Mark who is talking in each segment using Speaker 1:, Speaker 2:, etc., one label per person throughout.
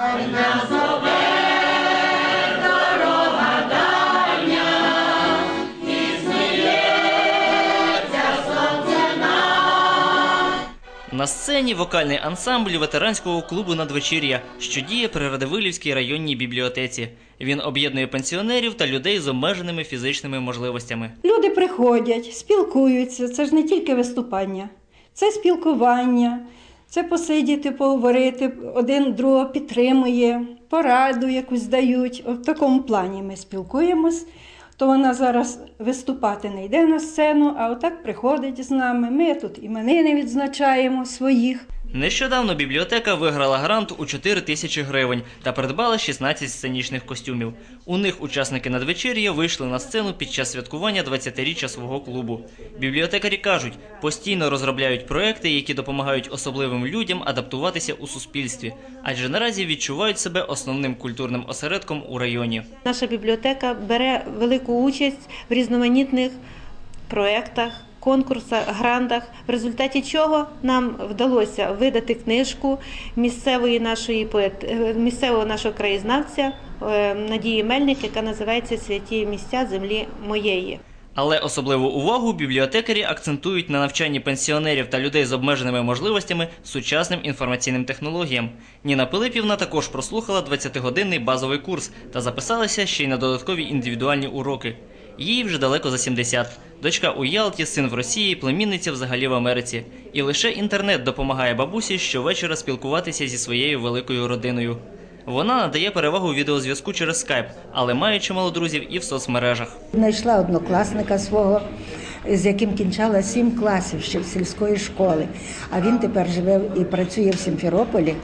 Speaker 1: На сцені вокальний ансамбль ветеранського клубу надвечір'я, що діє при Радивилівській районній бібліотеці. Він об'єднує пенсіонерів та людей з обмеженими фізичними можливостями.
Speaker 2: Люди приходять, спілкуються. Це ж не тільки виступання, це спілкування, це посидіти, поговорити, один другого підтримує, пораду якусь дають. В такому плані ми спілкуємось. То вона зараз виступати не йде на сцену, а отак приходить з нами. Ми тут іменини відзначаємо своїх.
Speaker 1: Нещодавно бібліотека виграла грант у 4 тисячі гривень та придбала 16 сценічних костюмів. У них учасники надвечір'я вийшли на сцену під час святкування 20-річчя свого клубу. Бібліотекарі кажуть, постійно розробляють проекти, які допомагають особливим людям адаптуватися у суспільстві, адже наразі відчувають себе основним культурним осередком у районі.
Speaker 3: Наша бібліотека бере велику участь в різноманітних проєктах, конкурсах, грантах, в результаті чого нам вдалося видати книжку місцевої нашої поет... е, місцевого нашого краєзнавця е, Надії Мельник, яка називається Святі місця землі моєї.
Speaker 1: Але особливу увагу бібліотекарі акцентують на навчанні пенсіонерів та людей з обмеженими можливостями сучасним інформаційним технологіям. Ніна Пилипівна також прослухала 20-годинний базовий курс та записалася ще й на додаткові індивідуальні уроки. Їй вже далеко за 70. Дочка у Ялті, син в Росії, племінниця взагалі в Америці. І лише інтернет допомагає бабусі щовечора спілкуватися зі своєю великою родиною. Вона надає перевагу відеозв'язку через скайп, але має чимало друзів і в соцмережах.
Speaker 4: Знайшла однокласника свого, з яким кінчала сім класів ще в сільської школи. А він тепер живе і працює в Сімферополі,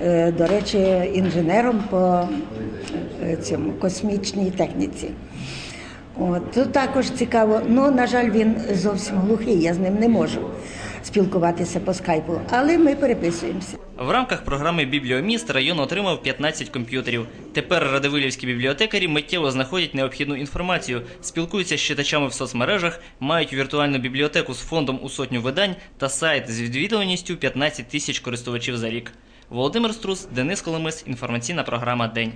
Speaker 4: е, до речі, інженером по е, цьому космічній техніці. От, тут також цікаво. Ну, на жаль, він зовсім глухий, я з ним не можу спілкуватися по скайпу, але ми переписуємося.
Speaker 1: В рамках програми Бібліоміст район отримав 15 комп'ютерів. Тепер радивилівські бібліотекарі миттєво знаходять необхідну інформацію, спілкуються з читачами в соцмережах, мають віртуальну бібліотеку з фондом у сотню видань та сайт з відвідуваністю 15 тисяч користувачів за рік. Володимир Струс, Денис Коломис, інформаційна програма День.